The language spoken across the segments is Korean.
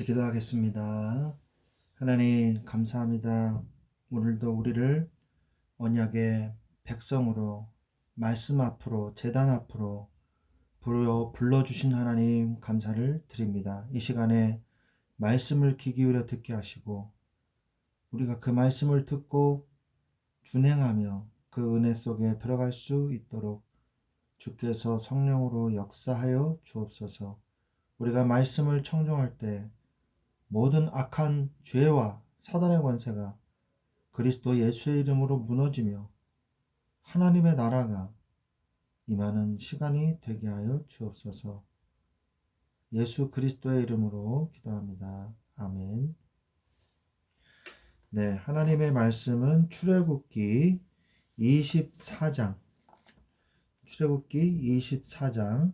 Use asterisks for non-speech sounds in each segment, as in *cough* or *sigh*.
같이 기도하겠습니다. 하나님 감사합니다. 오늘도 우리를 언약의 백성으로 말씀 앞으로 재단 앞으로 불러 불러주신 하나님 감사를 드립니다. 이 시간에 말씀을 귀 기울여 듣게 하시고 우리가 그 말씀을 듣고 준행하며 그 은혜 속에 들어갈 수 있도록 주께서 성령으로 역사하여 주옵소서. 우리가 말씀을 청종할 때 모든 악한 죄와 사단의 권세가 그리스도 예수의 이름으로 무너지며 하나님의 나라가 임하는 시간이 되게 하여 주옵소서. 예수 그리스도의 이름으로 기도합니다. 아멘. 네, 하나님의 말씀은 출애굽기 24장 출애굽기 24장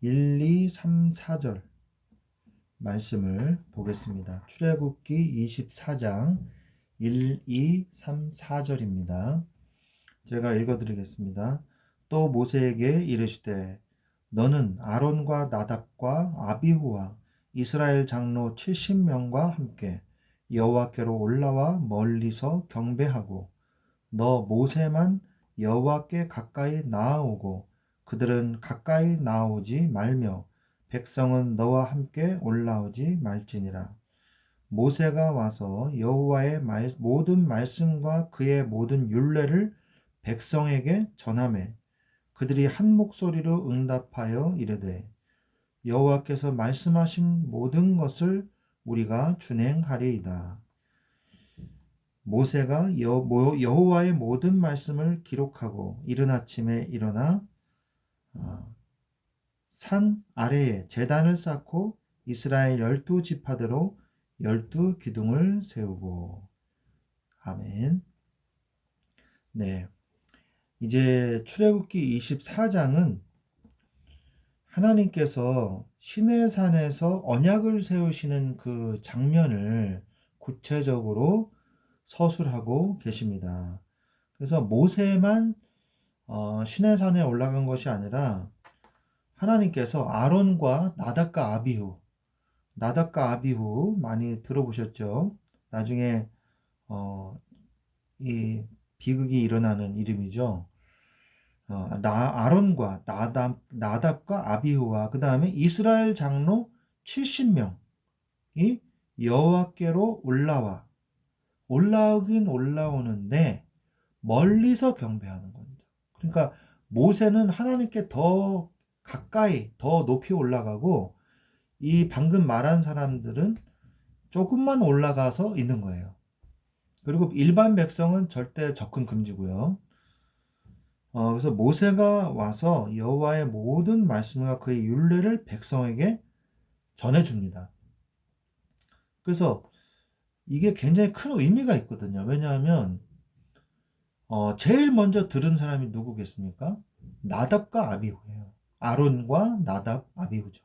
1, 2, 3, 4절 말씀을 보겠습니다. 출애굽기 24장 1, 2, 3, 4절입니다. 제가 읽어 드리겠습니다. 또 모세에게 이르시되 너는 아론과 나답과 아비후와 이스라엘 장로 70명과 함께 여호와께로 올라와 멀리서 경배하고 너 모세만 여호와께 가까이 나아오고 그들은 가까이 나오지 말며 백성은 너와 함께 올라오지 말지니라. 모세가 와서 여호와의 모든 말씀과 그의 모든 율례를 백성에게 전하매 그들이 한 목소리로 응답하여 이르되 여호와께서 말씀하신 모든 것을 우리가 준행하리이다. 모세가 여 호와의 모든 말씀을 기록하고 이른 아침에 일어나 어, 산 아래에 재단을 쌓고 이스라엘 열두 지파대로 열두 기둥을 세우고 아멘. 네. 이제 출애굽기 24장은 하나님께서 시내산에서 언약을 세우시는 그 장면을 구체적으로 서술하고 계십니다. 그래서 모세만 어, 시내산에 올라간 것이 아니라 하나님께서 아론과 나답과 아비후, 나답과 아비후 많이 들어보셨죠? 나중에 어, 이 비극이 일어나는 이름이죠. 어, 나 아론과 나답 나답과 아비후와 그 다음에 이스라엘 장로 70명이 여호와께로 올라와 올라오긴 올라오는데 멀리서 경배하는 겁니다. 그러니까 모세는 하나님께 더 가까이 더 높이 올라가고 이 방금 말한 사람들은 조금만 올라가서 있는 거예요. 그리고 일반 백성은 절대 접근 금지고요. 어, 그래서 모세가 와서 여호와의 모든 말씀과 그의 율례를 백성에게 전해 줍니다. 그래서 이게 굉장히 큰 의미가 있거든요. 왜냐하면 어, 제일 먼저 들은 사람이 누구겠습니까? 나답과 아비후예요. 아론과 나답, 아비후죠.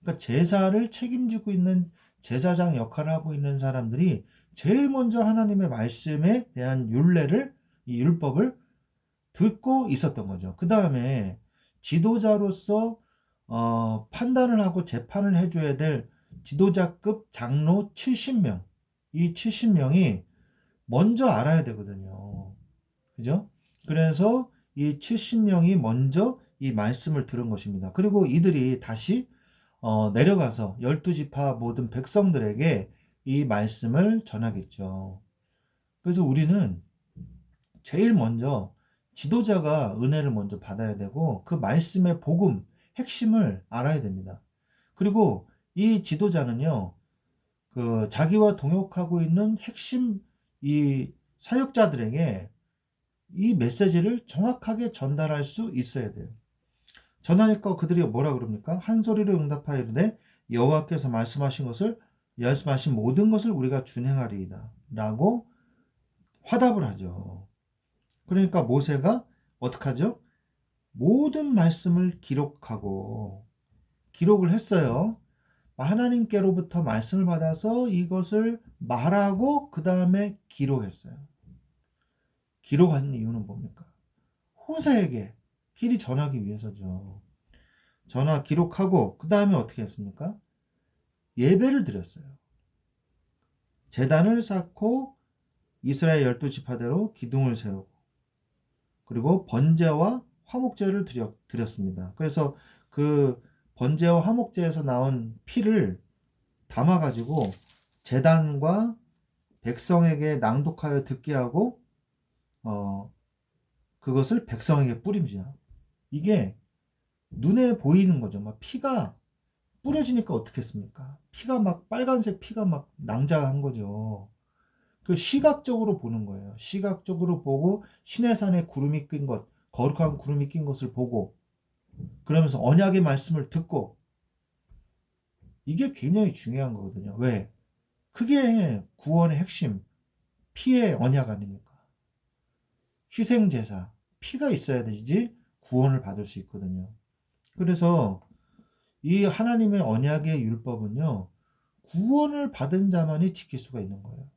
그러니까 제사를 책임지고 있는 제사장 역할을 하고 있는 사람들이 제일 먼저 하나님의 말씀에 대한 율례를 이 율법을 듣고 있었던 거죠. 그 다음에 지도자로서 어, 판단을 하고 재판을 해줘야 될 지도자급 장로 70명, 이 70명이 먼저 알아야 되거든요. 그죠? 그래서 이 70명이 먼저 이 말씀을 들은 것입니다. 그리고 이들이 다시 어, 내려가서 12지파 모든 백성들에게 이 말씀을 전하겠죠. 그래서 우리는 제일 먼저 지도자가 은혜를 먼저 받아야 되고 그 말씀의 복음, 핵심을 알아야 됩니다. 그리고 이 지도자는요, 그 자기와 동역하고 있는 핵심 이 사역자들에게 이 메시지를 정확하게 전달할 수 있어야 돼요. 전하니까 그들이 뭐라 그럽니까? 한 소리로 응답하여 이르되 여호와께서 말씀하신 것을 말씀하신 모든 것을 우리가 준행하리이다. 라고 화답을 하죠. 그러니까 모세가 어떻게 하죠? 모든 말씀을 기록하고 기록을 했어요. 하나님께로부터 말씀을 받아서 이것을 말하고 그 다음에 기록했어요. 기록한 이유는 뭡니까? 후세에게 길이 전하기 위해서죠. 전하 기록하고 그 다음에 어떻게 했습니까? 예배를 드렸어요. 재단을 쌓고 이스라엘 열두 지파대로 기둥을 세우고 그리고 번제와 화목제를 드렸, 드렸습니다. 그래서 그 번제와 화목제에서 나온 피를 담아가지고 재단과 백성에게 낭독하여 듣게 하고 어 그것을 백성에게 뿌립니다. 이게 눈에 보이는 거죠. 막 피가 뿌려지니까 어떻겠습니까? 피가 막 빨간색 피가 막 낭자한 거죠. 그 시각적으로 보는 거예요. 시각적으로 보고 시내산에 구름이 낀 것, 거룩한 구름이 낀 것을 보고 그러면서 언약의 말씀을 듣고 이게 굉장히 중요한 거거든요. 왜? 그게 구원의 핵심, 피의 언약 아닙니까? 희생 제사, 피가 있어야 되지 구원을 받을 수 있거든요. 그래서 이 하나님의 언약의 율법은요, 구원을 받은 자만이 지킬 수가 있는 거예요.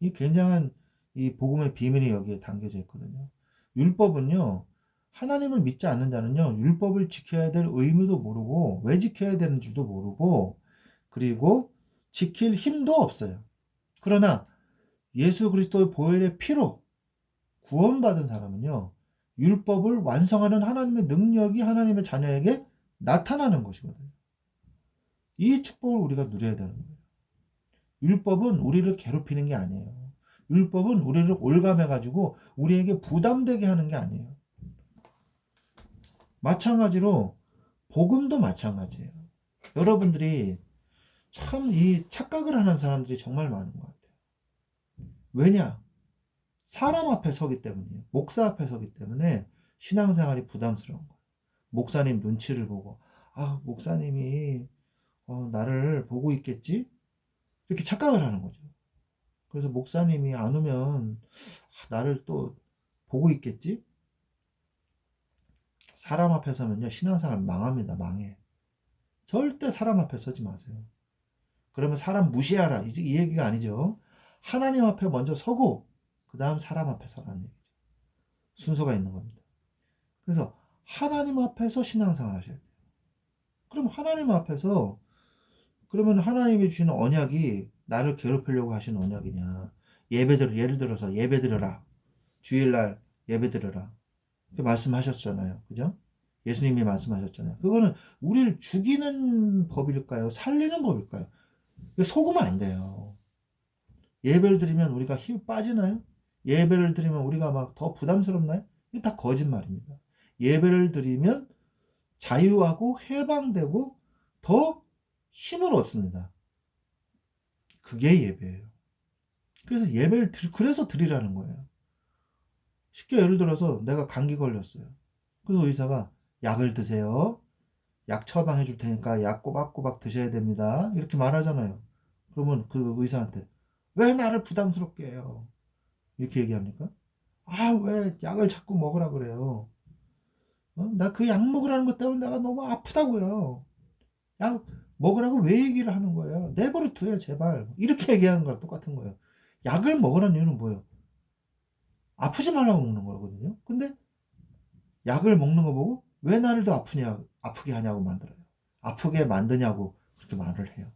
이 굉장한 이 복음의 비밀이 여기에 담겨져 있거든요. 율법은요, 하나님을 믿지 않는 자는요, 율법을 지켜야 될 의무도 모르고, 왜 지켜야 되는지도 모르고, 그리고 지킬 힘도 없어요. 그러나 예수 그리스도의 보혈의 피로 구원받은 사람은요, 율법을 완성하는 하나님의 능력이 하나님의 자녀에게 나타나는 것이거든요. 이 축복을 우리가 누려야 되는 거예요. 율법은 우리를 괴롭히는 게 아니에요. 율법은 우리를 올감해가지고 우리에게 부담되게 하는 게 아니에요. 마찬가지로 복음도 마찬가지예요. 여러분들이 참 이 착각을 하는 사람들이 정말 많은 것 같아요. 왜냐? 사람 앞에 서기 때문이에요. 목사 앞에 서기 때문에 신앙생활이 부담스러운 거예요. 목사님 눈치를 보고, 아, 목사님이 어, 나를 보고 있겠지? 이렇게 착각을 하는 거죠. 그래서 목사님이 안 오면 아, 나를 또 보고 있겠지? 사람 앞에 서면요, 신앙생활 망합니다. 망해. 절대 사람 앞에 서지 마세요. 그러면 사람 무시하라. 이제 이 얘기가 아니죠. 하나님 앞에 먼저 서고, 그 다음 사람 앞에 서라는 얘기죠. 순서가 있는 겁니다. 그래서 하나님 앞에서 신앙생활 하셔야 돼요. 그럼 하나님 앞에서 그러면 하나님이 주시는 언약이 나를 괴롭히려고 하시는 언약이냐? 예배들 예를 들어서 예배 드려라. 주일날 예배 드려라. 이렇게 말씀하셨잖아요. 그죠? 예수님이 말씀하셨잖아요. 그거는 우리를 죽이는 법일까요? 살리는 법일까요? 속으면 안 돼요. 예배를 드리면 우리가 힘 빠지나요? 예배를 드리면 우리가 막 더 부담스럽나요? 이게 다 거짓말입니다. 예배를 드리면 자유하고 해방되고 더 힘을 얻습니다. 그게 예배예요. 그래서 예배를 드, 그래서 드리라는 거예요. 쉽게 예를 들어서 내가 감기 걸렸어요. 그래서 의사가 약을 드세요. 약 처방해 줄 테니까 약 꼬박꼬박 드셔야 됩니다. 이렇게 말하잖아요. 그러면 그 의사한테 왜 나를 부담스럽게 해요? 이렇게 얘기합니까? 아, 왜 약을 자꾸 먹으라 그래요? 어? 나그 약 먹으라는 것 때문에 내가 너무 아프다고요. 약 먹으라고 왜 얘기를 하는 거예요? 내버려 두요, 제발. 이렇게 얘기하는 거랑 똑같은 거예요. 약을 먹으라는 이유는 뭐예요? 아프지 말라고 먹는 거거든요. 근데 약을 먹는 거 보고 왜 나를 더 아프냐, 아프게 하냐고 만들어요. 아프게 만드냐고 그렇게 말을 해요.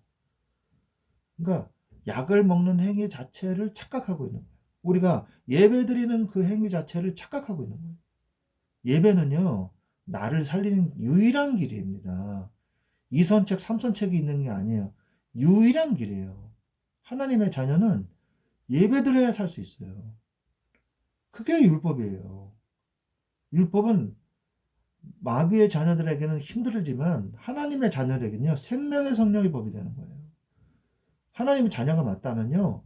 그러니까 약을 먹는 행위 자체를 착각하고 있는 거예요. 우리가 예배 드리는 그 행위 자체를 착각하고 있는 거예요. 예배는요, 나를 살리는 유일한 길입니다. 2선책, 3선책이 있는 게 아니에요. 유일한 길이에요. 하나님의 자녀는 예배 드려야 살 수 있어요. 그게 율법이에요. 율법은 마귀의 자녀들에게는 힘들지만 하나님의 자녀들에게는요, 생명의 성령의 법이 되는 거예요. 하나님의 자녀가 맞다면요,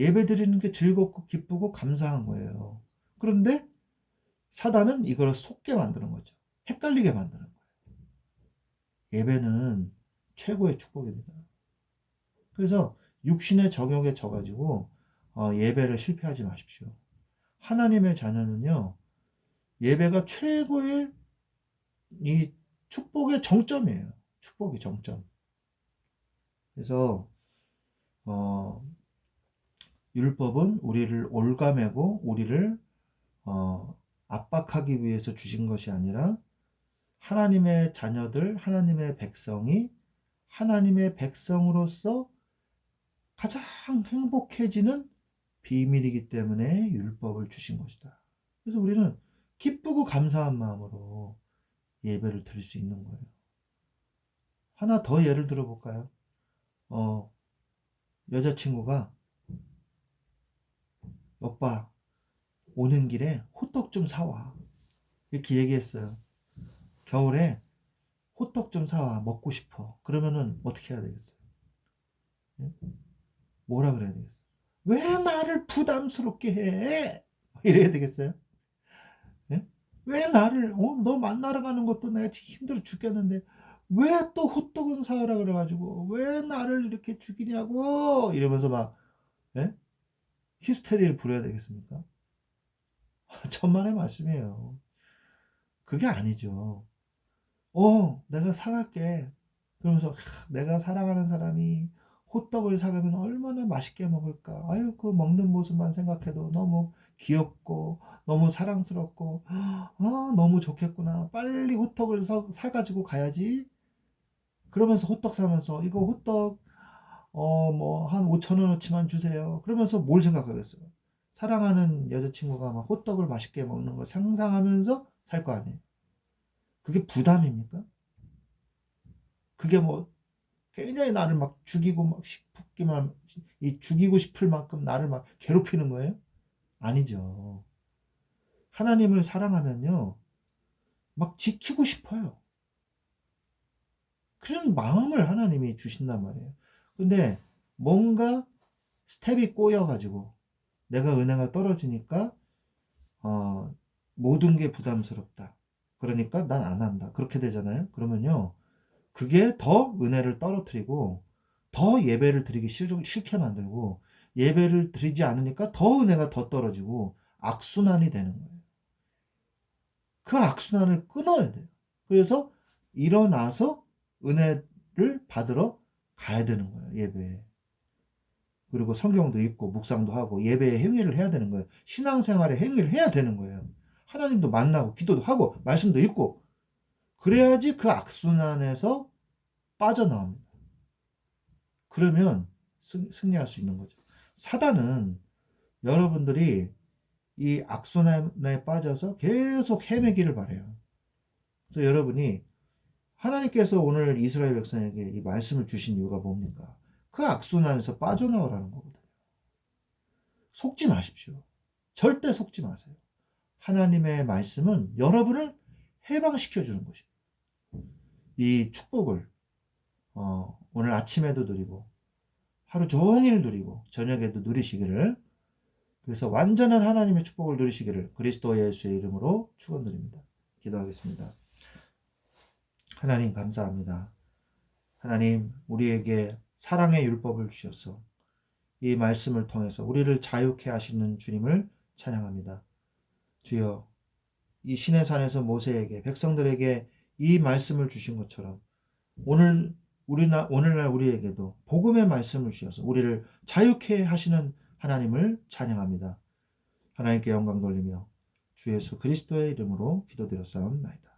예배 드리는 게 즐겁고 기쁘고 감사한 거예요. 그런데 사단은 이걸 속게 만드는 거죠. 헷갈리게 만드는 거예요. 예배는 최고의 축복입니다. 그래서 육신의 정욕에 져가지고 어, 예배를 실패하지 마십시오. 하나님의 자녀는요, 예배가 최고의 이 축복의 정점이에요. 축복의 정점. 그래서 어, 율법은 우리를 올가매고 우리를 어, 압박하기 위해서 주신 것이 아니라 하나님의 자녀들, 하나님의 백성이 하나님의 백성으로서 가장 행복해지는 비밀이기 때문에 율법을 주신 것이다. 그래서 우리는 기쁘고 감사한 마음으로 예배를 드릴 수 있는 거예요. 하나 더 예를 들어 볼까요? 어, 여자친구가 오빠 오는 길에 호떡 좀 사와 이렇게 얘기했어요. 겨울에 호떡 좀 사와 먹고 싶어. 그러면은 어떻게 해야 되겠어요? 예? 뭐라 그래야 되겠어요? 왜 나를 부담스럽게 해? 이래야 되겠어요? 예? 왜 나를 어, 너 만나러 가는 것도 내가 지금 힘들어 죽겠는데 왜 또 호떡은 사오라 그래가지고 왜 나를 이렇게 죽이냐고 이러면서 막 예? 히스테리를 부려야 되겠습니까? *laughs* 천만의 말씀이에요. 그게 아니죠. 어, 내가 사갈게. 그러면서 하, 내가 사랑하는 사람이 호떡을 사가면 얼마나 맛있게 먹을까. 아유, 그 먹는 모습만 생각해도 너무 귀엽고 너무 사랑스럽고 아, 너무 좋겠구나. 빨리 호떡을 사, 사가지고 가야지. 그러면서 호떡 사면서 이거 호떡 어 뭐 한 5천 원어치만 주세요. 그러면서 뭘 생각하겠어요? 사랑하는 여자친구가 막 호떡을 맛있게 먹는 걸 상상하면서 살 거 아니에요. 그게 부담입니까? 그게 뭐 굉장히 나를 막 죽이고 막 싶기만 이 죽이고 싶을 만큼 나를 막 괴롭히는 거예요? 아니죠. 하나님을 사랑하면요. 막 지키고 싶어요. 그런 마음을 하나님이 주신단 말이에요. 근데 뭔가 스텝이 꼬여가지고 내가 은혜가 떨어지니까 어, 모든 게 부담스럽다. 그러니까 난 안 한다. 그렇게 되잖아요. 그러면요. 그게 더 은혜를 떨어뜨리고 더 예배를 드리기 싫, 싫게 만들고 예배를 드리지 않으니까 더 은혜가 더 떨어지고 악순환이 되는 거예요. 그 악순환을 끊어야 돼요. 그래서 일어나서 은혜를 받으러 가야 되는 거예요. 예배에. 그리고 성경도 읽고 묵상도 하고 예배에 행위를 해야 되는 거예요. 신앙생활에 행위를 해야 되는 거예요. 하나님도 만나고 기도도 하고 말씀도 읽고 그래야지 그 악순환에서 빠져나옵니다. 그러면 승리할 수 있는 거죠. 사단은 여러분들이 이 악순환에 빠져서 계속 헤매기를 바래요. 그래서 여러분이 하나님께서 오늘 이스라엘 백성에게 이 말씀을 주신 이유가 뭡니까? 그 악순환에서 빠져나오라는 거거든요. 속지 마십시오. 절대 속지 마세요. 하나님의 말씀은 여러분을 해방시켜 주는 것입니다. 이 축복을 어, 오늘 아침에도 누리고 하루 종일 누리고 저녁에도 누리시기를 그래서 완전한 하나님의 축복을 누리시기를 그리스도 예수의 이름으로 축원드립니다. 기도하겠습니다. 하나님 감사합니다. 하나님 우리에게 사랑의 율법을 주셔서 이 말씀을 통해서 우리를 자유케 하시는 주님을 찬양합니다. 주여 이 신의 산에서 모세에게 백성들에게 이 말씀을 주신 것처럼 오늘 우리나 오늘날 우리에게도 복음의 말씀을 주셔서 우리를 자유케 하시는 하나님을 찬양합니다. 하나님께 영광 돌리며 주 예수 그리스도의 이름으로 기도드렸사옵나이다.